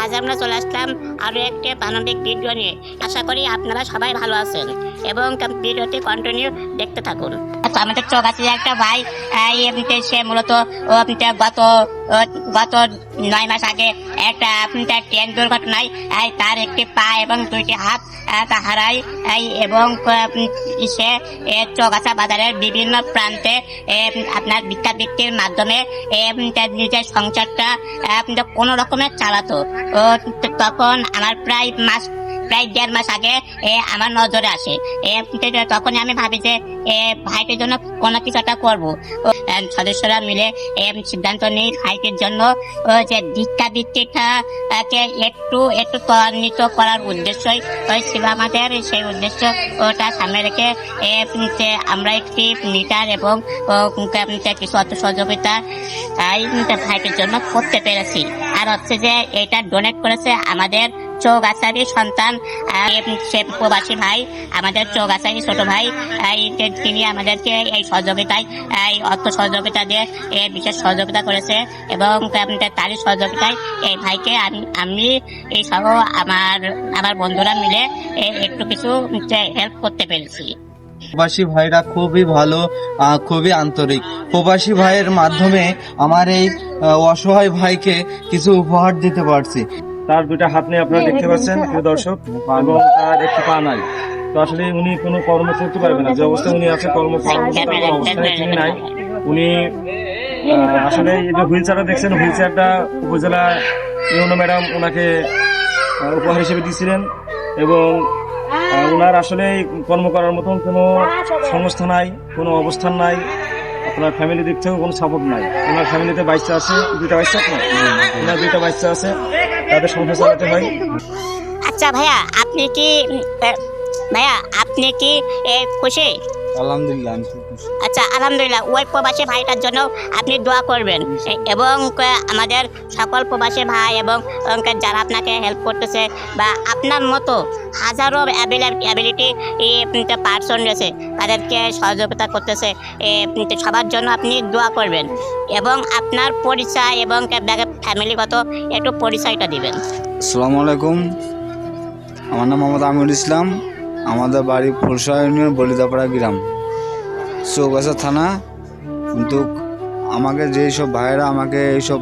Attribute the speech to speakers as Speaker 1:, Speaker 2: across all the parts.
Speaker 1: আজ আমরা চলে আসলাম আরও একটি মানবিক ভিডিও নিয়ে। আশা করি আপনারা সবাই ভালো আছেন এবং ভিডিওটি কন্টিনিউ দেখতে থাকুন। আমাদের চোখ আছে একটা ভাই সে মূলত গত গত নয় মাস আগে একটা ট্রেন দুর্ঘটনায় তার একটি পা এবং দুইটি হাত তা হারায় এবং সে চৌগাছা বাজারের বিভিন্ন প্রান্তে আপনার ভিক্ষাবৃত্তির মাধ্যমে এ, তার নিজের সংসারটা কোনো রকমের চালাতো। ও তখন আমার প্রায় মাস প্রায় দেড় মাস আগে আমার নজরে আসে। এ, তে- তখনই আমি ভাবি যে ভাইটির জন্য কোনো কিছু একটা করব। সদস্যরা মিলে সিদ্ধান্ত নিই ভাইটির জন্য। যে ভিক্ষাবৃত্তিটা আহ, কে একটু একটু ত্বরান্বিত করার উদ্দেশ্যই ছিল আমাদের সেই উদ্দেশ্য। ওটা সামনে রেখে আমরা একটি মিটার এবং কিছু অর্থ সহযোগিতা তাই ভাইটির জন্য করতে পেরেছি। আর হচ্ছে যে এটা ডোনেট করেছে আমাদের চৌগাছারি সন্তান সে প্রবাসী ভাই, আমাদের চৌগাছারি ছোট ভাই তিনি আমাদেরকে এই সহযোগিতায়, এই অর্থ সহযোগিতা দিয়ে বিশেষ সহযোগিতা করেছে এবং তারই সহযোগিতায় এই ভাইকে আমি আমি এই সহ আমার আমার বন্ধুরা মিলে একটু কিছু হেল্প করতে পেরেছি।
Speaker 2: প্রবাসী ভাইরা খুবই ভালো খুবই আন্তরিক। প্রবাসী ভাইয়ের মাধ্যমে আমার এই অসহায় ভাইকে কিছু উপহার দিতে পারছি।
Speaker 3: তার দুইটা হাত নিয়ে আপনারা দেখতে পাচ্ছেন প্রিয় দর্শক এবং তার একটি পা নাই। তো আসলে উনি কোনো কর্ম করতে পারবেন না। যে অবস্থায় উনি আছে কর্ম অবস্থায় তিনি নাই। উনি আসলে এই যে হুইল চেয়ারটা দেখছেন হুইল চেয়ারটা উপজেলা ইউনো ম্যাডাম ওনাকে উপহার হিসেবে দিয়েছিলেন এবং ওনার আসলে কর্ম করার মতন কোনো সংস্থা নাই কোনো অবস্থান নাই। আপনার ফ্যামিলি দিক থেকেও কোনো সাপোর্ট নাই। ওনার ফ্যামিলিতে বাচ্চা আছে দুইটা বাচ্চা ওনার দুইটা বাচ্চা আছে। তাদের সংসার চালাতে হয়
Speaker 1: আচ্ছা ভাইয়া আপনি কি ভাইয়া আপনি কি খুশি
Speaker 2: আলহামদুলিল্লাহ।
Speaker 1: আচ্ছা আলহামদুলিল্লাহ ওই প্রবাসী ভাইটার জন্য আপনি দোয়া করবেন। এবং আমাদের সকল প্রবাসী ভাই এবং যারা আপনাকে হেল্প করতেছে বা আপনার মতো হাজারো অ্যাবিলিটি পার্সন রয়েছে, তাদেরকে সহযোগিতা করতেছে সবার জন্য আপনি দোয়া করবেন। এবং আপনার পরিচয় এবং ফ্যামিলিগত একটু পরিচয়টা দিবেন।
Speaker 4: আসসালামু আলাইকুম। আমার নাম মোহাম্মদ আমির ইসলাম। আমাদের বাড়ি ফুলসা ইউনিয়ন বলিদাপাড়া গ্রাম। চৌগাছা থানা। কিন্তু আমাকে যেই সব ভাইয়েরা আমাকে এইসব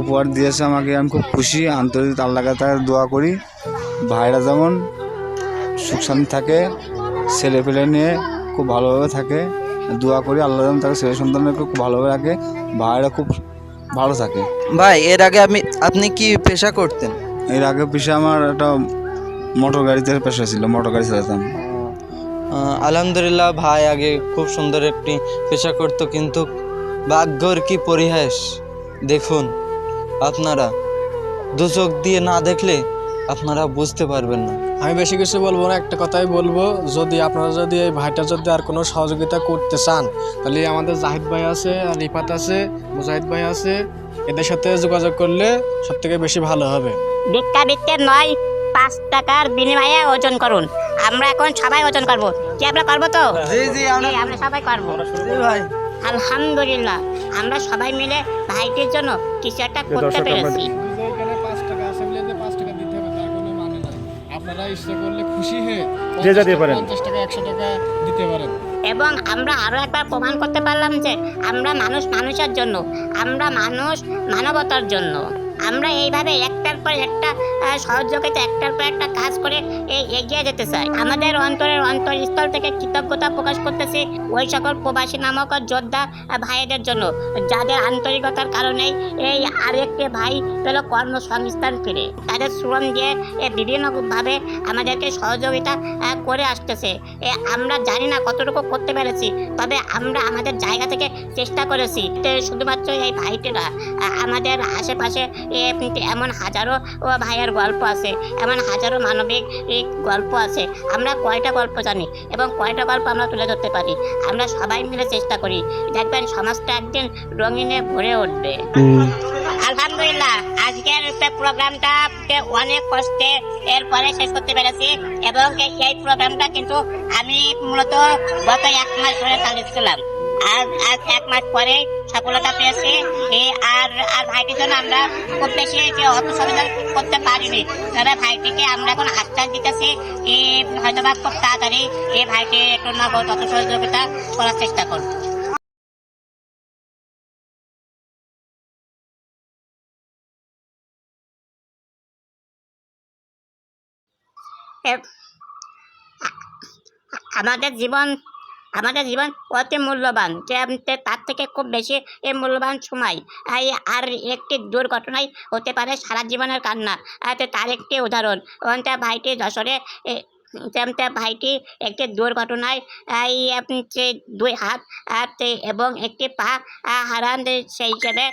Speaker 4: উপহার দিয়েছে আমাকে আমি খুব খুশি আন্তরিক আল্লাহ কাছে দোয়া করি। ভাইরা যেমন সুখ শান্তি থাকে ছেলে পেলে নিয়ে খুব ভালোভাবে থাকে দোয়া করি আল্লাহ যেমন তাকে ছেলে সন্তানকে খুব ভালোভাবে রাখে ভাইরা খুব ভালো থাকে।
Speaker 5: ভাই এর আগে আমি আপনি কি পেশা করতেন?
Speaker 4: এর আগে পেশা আমার একটা মোটর গাড়িতে পেশা ছিল মোটর গাড়ি চালাতাম।
Speaker 5: আলহামদুলিল্লাহ ভাই আগে খুব সুন্দর একটি পেশা করত কিন্তু ভাগ্যর কি পরিহাস? দেখুন আপনারা দু চোখ দিয়ে না দেখলে আপনারা বুঝতে পারবেন না।
Speaker 6: আমি বেশি কিছু বলব না একটা কথাই বলব যদি আপনারা যদি এই ভাইটা যদি আর কোনো সহযোগিতা করতে চান তাহলে আমাদের জাহিদ ভাই আছে আর রিফাত আছে মুজাহিদ ভাই আছে এদের সাথে যোগাযোগ করলে সব থেকে বেশি ভালো হবে।
Speaker 1: নয় পাঁচ টাকার বিনিময়ে ওজন করুন। আমরা এখন সবাই ওজন করব। কি আমরা করব তো?
Speaker 5: জি জি আমরা
Speaker 1: সবাই করব।
Speaker 5: ভাই।
Speaker 1: আলহামদুলিল্লাহ। আমরা সবাই মিলে ভাইটির জন্য কিছু একটা করতে পেরেছি।
Speaker 6: মানে নাই। আপনারা ইচ্ছা করলে খুশি হয়ে
Speaker 3: যে যা দিয়ে পারেন।
Speaker 6: পঞ্চাশ টাকা একশো টাকা দিতে পারেন।
Speaker 1: এবং আমরা আরও একবার প্রমাণ করতে পারলাম যে আমরা মানুষ মানুষের জন্য আমরা মানুষ মানবতার জন্য। আমরা এইভাবে একটার পর একটা সহযোগিতা, একটার পর একটা কাজ করে এগিয়ে যেতে চাই। আমাদের অন্তরের অন্তরস্থল থেকে কৃতজ্ঞতা প্রকাশ করতেছি ওই সকল প্রবাসী নামক যোদ্ধা ভাইদের জন্য। যাদের আন্তরিকতার কারণেই এই আরেকটি ভাই পেল কর্মসংস্থান ফিরে। তাদের শ্রম দিয়ে বিভিন্নভাবে আমাদেরকে সহযোগিতা করে আসতেছে। আমরা জানি না কতটুকু করতে পেরেছি, তবে আমরা আমাদের জায়গা থেকে চেষ্টা করেছি। শুধুমাত্র এই ভাইটেরা আমাদের আশেপাশে এমন হাজারো ভাইয়ের গল্প আছে। এমন হাজারো মানবিক গল্প আছে। আমরা কয়টা গল্প জানি এবং কয়টা গল্প আমরা তুলে ধরতে পারি? আমরা সবাই মিলে চেষ্টা করি। দেখবেন সমাজটা একদিন রঙিনে ভরে উঠবে। আলহামদুলিল্লাহ, আজকের প্রোগ্রামটা অনেক কষ্টে এরপরে শেষ করতে পেরেছি এবং এই প্রোগ্রামটা কিন্তু আমি মূলত গত এক মাস ধরে চালিয়েছিলাম। আর এক মাস পরে সফলতা পেয়েছি। আর আর ভাইটির জন্য আমরা খুব বেশি যে সহযোগিতা করতে পারিনি। তবে ভাইটিকে আমরা এখন আশ্বাস দিতেছি হয়তো বা খুব তাড়াতাড়ি ভাইকে একটু অর্থ সহযোগিতা করার চেষ্টা করব আমাদের জীবন আমাদের জীবন অতি মূল্যবান। যে তার থেকে খুব বেশি এই মূল্যবান সময়। আর একটি দুর্ঘটনায় হতে পারে সারা জীবনের কান্না। তার একটি উদাহরণ। ভাইটি যশোরে এ, তেম ভাইটি একটি দুর্ঘটনায় দুই হাত এবং একটি পা হারান সেই হিসেবে